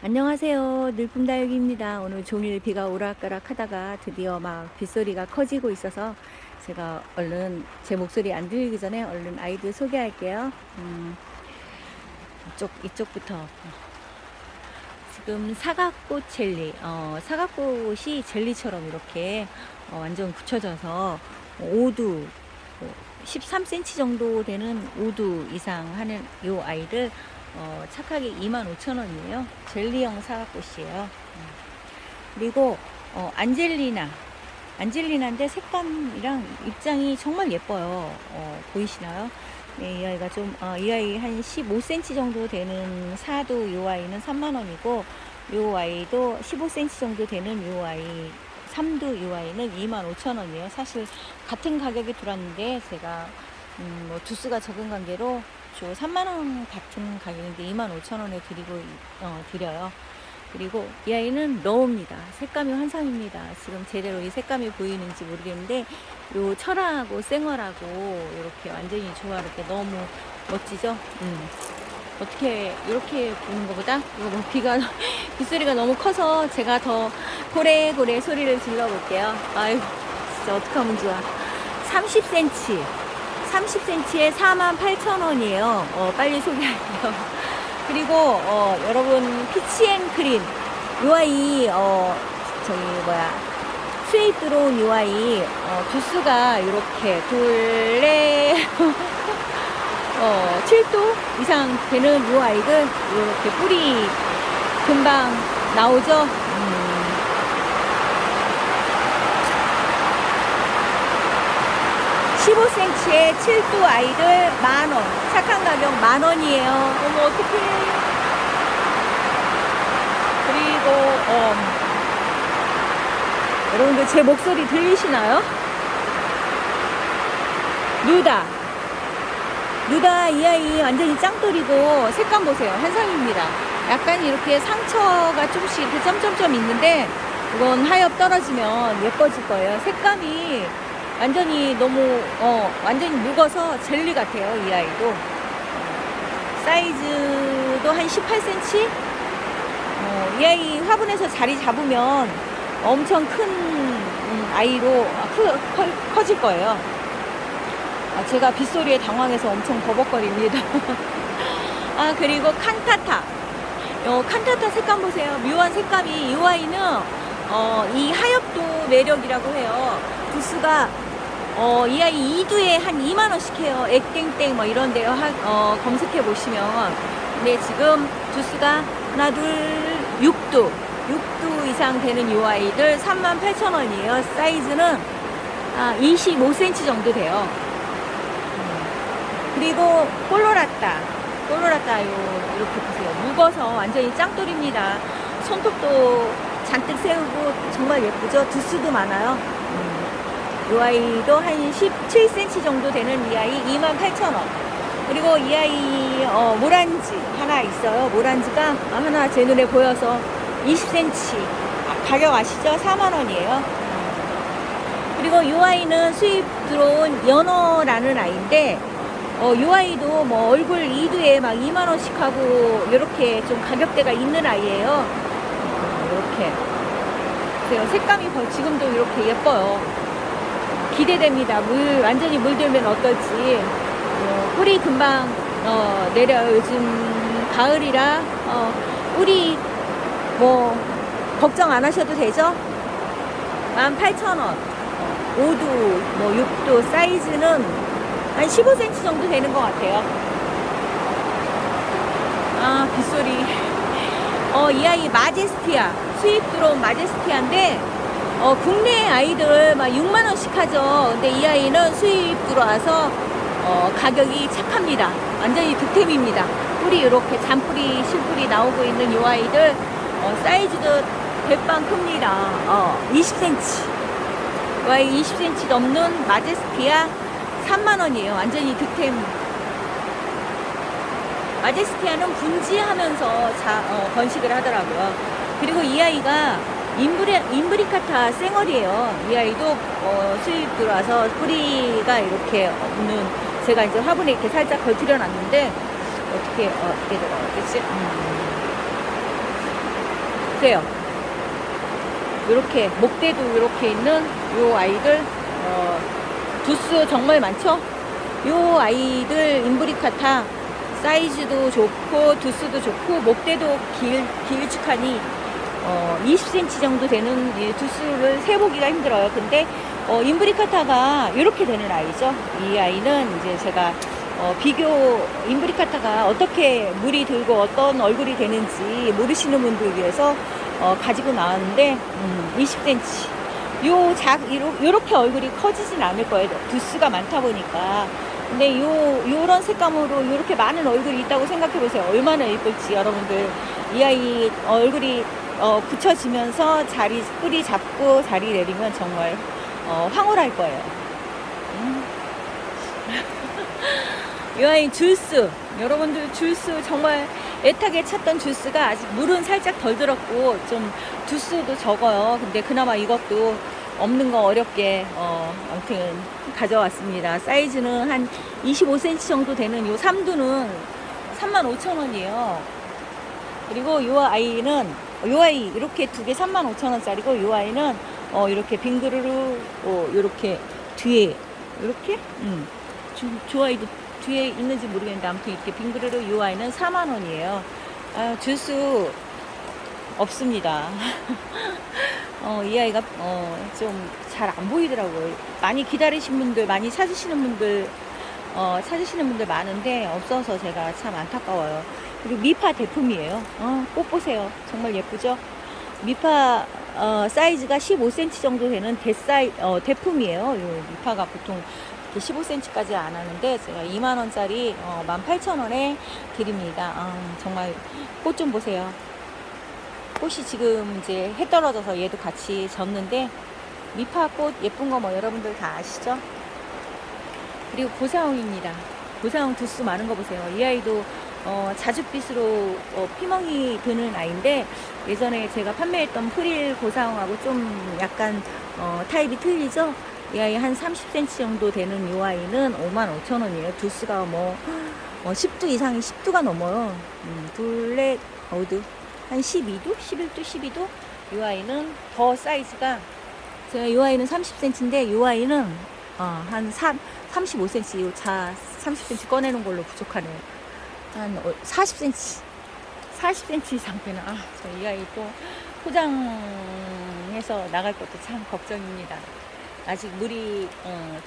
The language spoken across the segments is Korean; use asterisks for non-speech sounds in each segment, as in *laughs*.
안녕하세요. 늘품다육입니다. 오늘 종일 비가 오락가락 하다가 드디어 막 빗소리가 커지고 있어서 제가 얼른 제 목소리 안 들리기 전에 얼른 아이들 소개할게요. 음, 이쪽, 이쪽부터. 지금 사각꽃 젤리, 어, 사각꽃이 젤리처럼 이렇게 어, 완전 굳혀져서 오두, 13cm 정도 되는 오두 이상 하는 요 아이를 어, 착하게 25,000원이에요. 젤리형 사과꽃이에요. 음. 그리고 어, 안젤리나 안젤리나인데 색감이랑 입장이 정말 예뻐요. 어, 보이시나요? 네, 이 아이가 좀, 어, 이 아이 한 15cm 정도 되는 사도 이 아이는 3만원이고, 이 아이도 15cm 정도 되는 이 아이, 3도 이 아이는 25,000원이에요. 사실 같은 가격이 들었는데, 제가, 음, 뭐, 두수가 적은 관계로 저 3만원 같은 가격인데 25,000원에 드리고, 어, 드려요. 그리고 이 아이는 러우입니다. 색감이 환상입니다. 지금 제대로 이 색감이 보이는지 모르겠는데 요 철하고 쌩얼하고 이렇게 완전히 조화롭게 너무 멋지죠? 음. 어떻게 이렇게 보는 것보다 이거 뭐 비가 *laughs* 빗소리가 너무 커서 제가 더 고래고래 소리를 질러 볼게요. 아유 진짜 어떡하면 좋아. 30cm 30cm에 48,000원이에요. 어, 빨리 소개할게요. *laughs* 그리고 어, 여러분 피치앤크림 요 아이 어, 저기 뭐야 수입 들어온 요 아이 어, 두수가 이렇게 둘레 *laughs* 어, 7도 이상 되는 요 아이들 이렇게 뿌리 금방 나오죠. 15cm의 7도 아이들 만원. 착한 가격 만원이에요. 어머, 어떡해. 그리고, 어, 여러분들 제 목소리 들리시나요? 누다. 누다 이 아이 완전히 짱돌이고 색감 보세요. 한상입니다. 약간 이렇게 상처가 조금씩 이렇게 점점점 있는데 이건 하엽 떨어지면 예뻐질 거예요. 색감이 완전히 너무 어 완전히 묵어서 젤리 같아요 이 아이도. 사이즈도 한 18cm 어, 이 아이 화분에서 자리 잡으면 엄청 큰 음, 아이로 크, 커, 커질 거예요. 아, 제가 빗소리에 당황해서 엄청 버벅거립니다. *laughs* 아 그리고 칸타타. 어, 칸타타 색감 보세요. 묘한 색감이 이 아이는 어, 이 하엽도 매력이라고 해요. 두수가 어, 이 아이 2두에 한 2만 원씩 해요. 액땡땡 뭐 이런 데요. 하, 어, 검색해 보시면. 근데 지금 주스가 하나, 둘, 6두. 6두 이상 되는 이 아이들 38,000원이에요. 사이즈는 아, 25cm 정도 돼요. 음. 그리고 콜로라따. 콜로라따 요, 이렇게 보세요. 묵어서 완전히 짱돌입니다. 손톱도 잔뜩 세우고 정말 예쁘죠? 두수도 많아요. 음. 이 아이도 한 17cm 정도 되는 이 아이 28,000원. 그리고 이 아이 어, 모란지 하나 있어요. 모란지가 하나 제 눈에 보여서 20cm. 아, 가격 아시죠? 4만 원이에요. 그리고 이 아이는 수입 들어온 연어라는 아이인데 어, 이 아이도 뭐 얼굴 2두에 막 2만원씩 하고 이렇게 좀 가격대가 있는 아이예요. 어, 이렇게. 보세요. 색감이 벌- 지금도 이렇게 예뻐요. 기대됩니다. 물 완전히 물들면 어떨지. 어, 뿌리 금방 어, 내려요. 요즘 가을이라 어, 뿌리 뭐 걱정 안 하셔도 되죠? 18,000원. 5두, 뭐 6두 사이즈는 한 15cm 정도 되는 것 같아요. 아, 빗소리. 어, 이 아이 마제스티아. 수입 들어온 마제스티아인데 어, 국내 아이들 막 6만 원씩 하죠. 근데 이 아이는 수입 들어와서 어, 가격이 착합니다. 완전히 득템입니다. 뿌리 이렇게 잔뿌리, 실뿌리 나오고 있는 이 아이들 어, 사이즈도 대빵 큽니다. 어, 20cm. 이 아이 20cm 넘는 마제스티아 3만 원이에요. 완전히 득템. 마제스티아는 분지하면서 자, 어, 번식을 하더라고요. 그리고 이 아이가 인브리, 인브리카타 쌩얼이에요. 이 아이도 어, 수입 들어와서 뿌리가 이렇게 없는 제가 이제 화분에 이렇게 살짝 걸트려 놨는데 어떻게 어, 어떻게 들어가겠지? 음. 보세요. 이렇게 목대도 이렇게 있는 요 아이들 어, 두스 정말 많죠? 요 아이들 인브리카타 사이즈도 좋고 두스도 좋고 목대도 길, 길쭉하니 어, 20cm 정도 되는 이 두스를 세보기가 힘들어요. 근데 어, 인브리카타가 이렇게 되는 아이죠. 이 아이는 이제 제가 어, 비교 인브리카타가 어떻게 물이 들고 어떤 얼굴이 되는지 모르시는 분들 위해서 어, 가지고 나왔는데 음, 20cm. 요 작, 요렇게 얼굴이 커지진 않을 거예요. 두스가 많다 보니까. 근데 요, 요런 색감으로 요렇게 많은 얼굴이 있다고 생각해 보세요. 얼마나 예쁠지 여러분들. 이 아이 얼굴이 어, 붙여지면서 자리, 뿌리 잡고 자리 내리면 정말 어, 황홀할 거예요. 음. 이 아이 줄스. 여러분들 줄스 정말 애타게 찾던 주스가 아직 물은 살짝 덜 들었고 좀 주스도 적어요. 근데 그나마 이것도 없는 거 어렵게 어 아무튼 가져왔습니다. 사이즈는 한 25cm 정도 되는 요 삼두는 35,000원이에요. 그리고 요 아이는 요 아이 이렇게 두 개 35,000원짜리고 요 아이는 어 이렇게 빙그르르 어 요렇게 뒤에 이렇게 음. 주, 조 아이도 뒤에 있는지 모르겠는데 아무튼 이렇게 빙그르르 요 아이는 4만 원이에요. 아, 줄수 없습니다. *laughs* 어, 이 아이가 어, 좀 잘 안 보이더라고요. 많이 기다리신 분들, 많이 찾으시는 분들, 어, 찾으시는 분들 많은데 없어서 제가 참 안타까워요. 그리고 미파 대품이에요. 어, 꼭 보세요. 정말 예쁘죠? 미파 어, 사이즈가 15cm 정도 되는 대사이 어, 대품이에요. 요 미파가 보통 이렇게 15cm까지 안 하는데 제가 2만 원짜리 어, 18,000원에 드립니다. 아, 정말 꽃 좀 보세요. 꽃이 지금 이제 해 떨어져서 얘도 같이 졌는데 미파 꽃 예쁜 거 뭐 여러분들 다 아시죠? 그리고 고사홍입니다. 고사홍 두수 많은 거 보세요. 이 아이도 어, 자줏빛으로 어, 피멍이 드는 아이인데 예전에 제가 판매했던 프릴 고사홍하고 좀 약간 어, 타입이 틀리죠? 이 아이 한 30cm 정도 되는 이 아이는 55,000원이에요. 두수가 뭐 어, 10도 이상이 10도가 넘어요. 음, 둘레 어두 한 12도, 11도, 12도. 이 아이는 더 사이즈가 제가 이 아이는 30cm인데 이 아이는 어, 한 3, 35cm, 요자 30cm 꺼내는 걸로 부족하네요. 한 40cm, 40cm 이상 되는, 아, 저이 아이 또 포장해서 나갈 것도 참 걱정입니다. 아직 물이 어,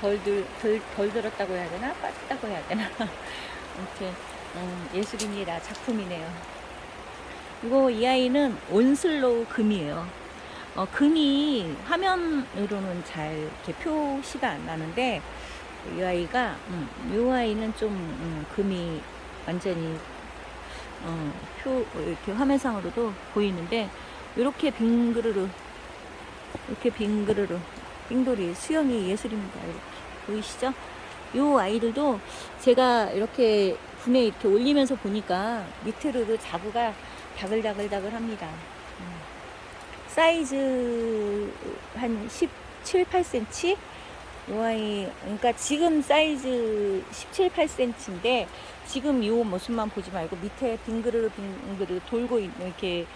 좀덜 들, 덜, 덜 들었다고 해야 되나? 빠졌다고 해야 되나? *laughs* 아무튼 음, 예술입니다. 작품이네요. 이거 이 아이는 온슬로우 금이에요. 어, 금이 화면으로는 잘 이렇게 표시가 안 나는데 이 아이가 음, 이 아이는 좀 음, 금이 완전히 어, 표 이렇게 화면상으로도 보이는데 이렇게 빙그르르 이렇게 빙그르르 빙돌이 수영이 예술입니다. 이렇게 보이시죠? 요 아이들도 제가 이렇게 분에 이렇게 올리면서 보니까 밑으로도 자구가 다글다글다글 합니다. 음. 사이즈 한 17, 8cm? 요 아이, 그러니까 지금 사이즈 17, 8cm인데 지금 요 모습만 보지 말고 밑에 빙그르르 빙그르르 돌고 있는 이렇게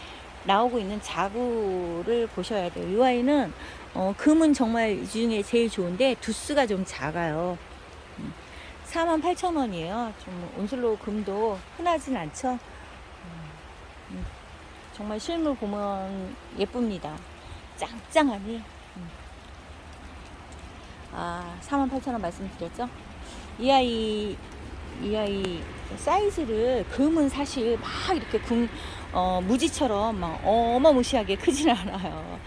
나오고 있는 자구를 보셔야 돼요. 이 아이는 어, 금은 정말 이 중에 제일 좋은데 두스가 좀 작아요. 48,000원이에요. 좀 온슬로 금도 흔하진 않죠. 음, 정말 실물 보면 예쁩니다. 짱짱하니. 음. 아, 48,000원 말씀드렸죠? 이 아이, 이 아이 사이즈를 금은 사실 막 이렇게 금, 어, 무지처럼 막 어마무시하게 크진 않아요.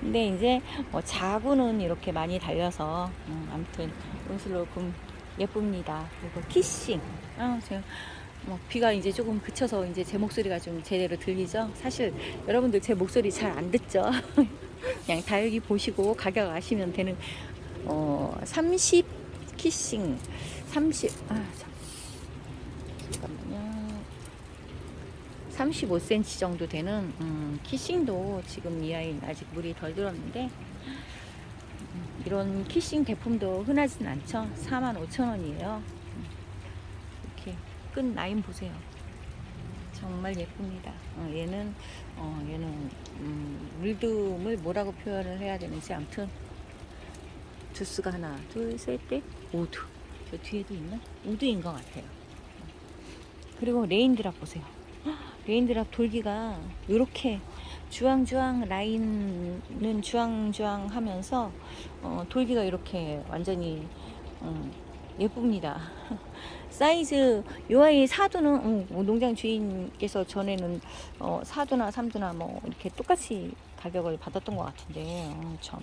근데 이제 뭐 자구는 이렇게 많이 달려서 음, 아무튼 온슬로 금 예쁩니다. 그리고 키싱. 아, 제가 뭐 비가 이제 조금 그쳐서 이제 제 목소리가 좀 제대로 들리죠. 사실 여러분들 제 목소리 잘 안 듣죠. *laughs* 그냥 다육이 보시고 가격 아시면 되는 어, 30 키싱 30 아, 잠, 잠깐만요. 35cm 정도 되는 음, 키싱도 지금 이 아이는 아직 물이 덜 들었는데 음, 이런 키싱 제품도 흔하진 않죠. 45,000원이에요. 이렇게 끈 라인 보세요. 저 정말 예쁩니다. 어, 얘는 어, 얘는 음, 물듬을 뭐라고 표현을 해야 되는지 아무튼 두스가 하나, 둘, 셋, 넷, 우드. 저 뒤에도 있나? 우드인 것 같아요. 그리고 레인드랍 보세요. 헉, *gasps* 레인드랍 돌기가 이렇게 주황주황 라인은 주황주황 하면서 어, 돌기가 이렇게 완전히 음, 예쁩니다. *laughs* 사이즈 요 아이 사두는 음, 뭐 농장 주인께서 전에는 어, 사두나 삼두나 뭐 이렇게 똑같이 가격을 받았던 것 같은데 어, 참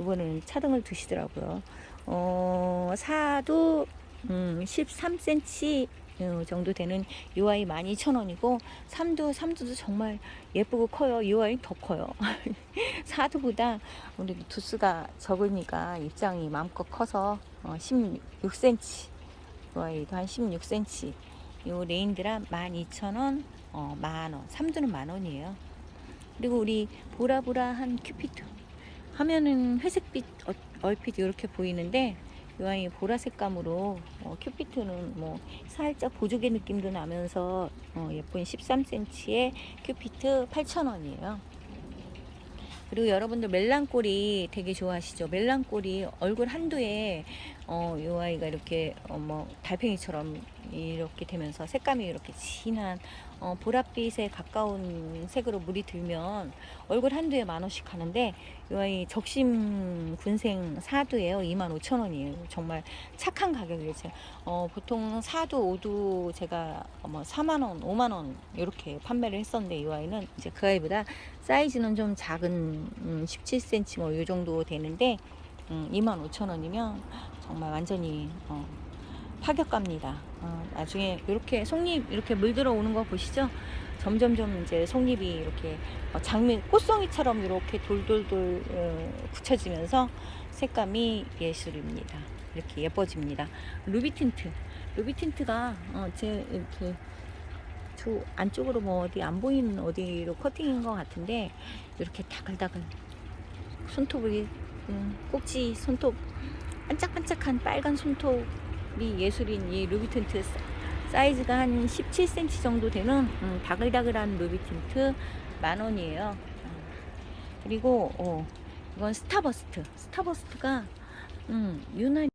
이번에는 차등을 두시더라고요. 어, 사두 음, 13cm 어, 정도 되는 요 아이 12,000원이고 삼두 삼두도 정말 예쁘고 커요. 요 아이 더 커요. *laughs* 사두보다 우리 두수가 적으니까 입장이 마음껏 커서 어, 16cm 요 아이도 한 16cm 요 레인드라 12,000원 어, 만원 삼두는 만원이에요. 그리고 우리 보라보라한 큐피트 화면은 회색빛 어- 얼핏 이렇게 보이는데 이 아이 보라색감으로 어, 큐피트는 뭐 살짝 보조개 느낌도 나면서 어, 예쁜 13cm의 큐피트 8,000원이에요. 그리고 여러분들 멜랑꼬리 되게 좋아하시죠? 멜랑꼬리 얼굴 한도에 어, 이 아이가 이렇게 어, 뭐 달팽이처럼 이렇게 되면서 색감이 이렇게 진한 어, 보랏빛에 가까운 색으로 물이 들면 얼굴 한두에 만 원씩 하는데 이 적심 군생 사두예요. 2만 5천 원이에요. 정말 착한 가격이죠. 어, 보통 사두, 오두 제가 뭐 4만 원, 5만 원 이렇게 판매를 했었는데 이 아이는 이제 그 아이보다 사이즈는 좀 작은 음, 17cm 뭐 이 정도 되는데 음, 2만 5천 원이면 정말 완전히 어, 파격갑니다. 어, 나중에 이렇게 속잎 이렇게 물들어 오는 거 보시죠? 점점점 이제 속잎이 이렇게 어, 장미 꽃송이처럼 이렇게 돌돌돌 어, 굳혀지면서 색감이 예술입니다. 이렇게 예뻐집니다. 루비 틴트, 루비 틴트가 어, 제 이렇게 저 안쪽으로 뭐 어디 안 보이는 어디로 커팅인 것 같은데 이렇게 다글다글 손톱이 음, 꼭지 손톱 반짝반짝한 빨간 손톱 이 예술인 이 루비 틴트 사- 사이즈가 한 17cm 정도 되는 음, 다글다글한 루비 틴트 만 원이에요. 음, 그리고 어, 이건 스타버스트. 스타버스트가 음, 유난히